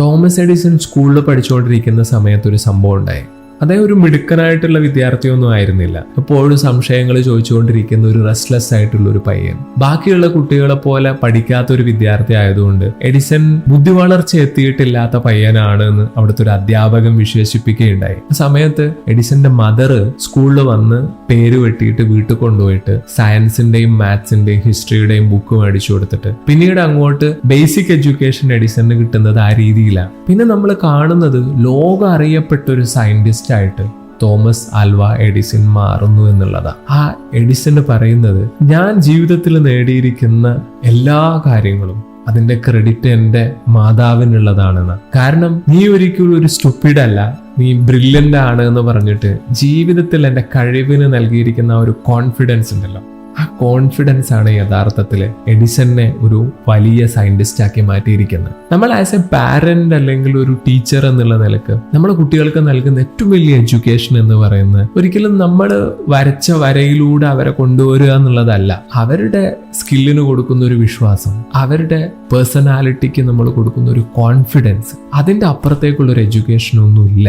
Thomas Edison സ്കൂളിൽ പഠിച്ചുകൊണ്ടിരിക്കുന്ന സമയത്ത് ഒരു സംഭവം ഉണ്ടായി. അദ്ദേഹം ഒരു മിടുക്കനായിട്ടുള്ള വിദ്യാർത്ഥിയൊന്നും ആയിരുന്നില്ല. എപ്പോഴും സംശയങ്ങൾ ചോദിച്ചുകൊണ്ടിരിക്കുന്ന ഒരു റെസ്റ്റ്ലെസ് ആയിട്ടുള്ള ഒരു പയ്യൻ. ബാക്കിയുള്ള കുട്ടികളെ പോലെ പഠിക്കാത്ത ഒരു വിദ്യാർത്ഥി ആയതുകൊണ്ട് എഡിസൺ ബുദ്ധി വളർച്ച എത്തിയിട്ടില്ലാത്ത പയ്യനാണ് എന്ന് അവിടുത്തെ ഒരു അധ്യാപകൻ വിശേഷിപ്പിക്കുകയുണ്ടായി. ആ സമയത്ത് എഡിസന്റെ മദർ സ്കൂളിൽ വന്ന് പേര് വെട്ടിയിട്ട് വീട്ടിൽ കൊണ്ടുപോയിട്ട് സയൻസിന്റെയും മാത്സിന്റെയും ഹിസ്റ്ററിയുടെയും ബുക്ക് മേടിച്ചു കൊടുത്തിട്ട്. പിന്നീട് അങ്ങോട്ട് ബേസിക് എഡ്യൂക്കേഷൻ എഡിസന് കിട്ടുന്നത് ആ രീതിയിലാണ്. പിന്നെ നമ്മൾ കാണുന്നത് ലോകം അറിയപ്പെട്ട ഒരു സയന്റിസ്റ്റ് ആയിട്ട് തോമസ് ആൽവ എഡിസൺ മാറുന്നു എന്നുള്ളതാണ് ആ എഡിസൺ പറയുന്നത് ഞാൻ ജീവിതത്തിൽ നേടിയിരിക്കുന്ന എല്ലാ കാര്യങ്ങളും അതിന്റെ ക്രെഡിറ്റ് എന്റെ മാതാവിനുള്ളതാണെന്ന്. കാരണം നീ ഒരിക്കലും ഒരു സ്റ്റുപ്പിഡ് അല്ല നീ ബ്രില്യന്റ് ആണ് എന്ന് പറഞ്ഞിട്ട് ജീവിതത്തിൽ എന്റെ കഴിവിന് നൽകിയിരിക്കുന്ന ഒരു കോൺഫിഡൻസ് ഉണ്ടല്ലോ. ആ കോൺഫിഡൻസ് ആണ് യഥാർത്ഥത്തിൽ എഡിസനെ ഒരു വലിയ സയന്റിസ്റ്റ് ആക്കി മാറ്റിയിരിക്കുന്നത്. നമ്മൾ ആസ് എ പാരന്റ് അല്ലെങ്കിൽ ഒരു ടീച്ചർ എന്നുള്ള നിലയ്ക്ക് നമ്മൾ കുട്ടികൾക്ക് നൽകുന്ന ഏറ്റവും വലിയ എഡ്യൂക്കേഷൻ എന്ന് പറയുന്നത് ഒരിക്കലും നമ്മൾ വരച്ച വരയിലൂടെ അവരെ കൊണ്ടുവരിക എന്നുള്ളതല്ല. അവരുടെ സ്കില്ലിന് കൊടുക്കുന്ന ഒരു വിശ്വാസം അവരുടെ പേഴ്സണാലിറ്റിക്ക് നമ്മൾ കൊടുക്കുന്ന ഒരു കോൺഫിഡൻസ് അതിന്റെ അപ്പുറത്തേക്കുള്ള ഒരു എഡ്യൂക്കേഷൻ ഒന്നും ഇല്ല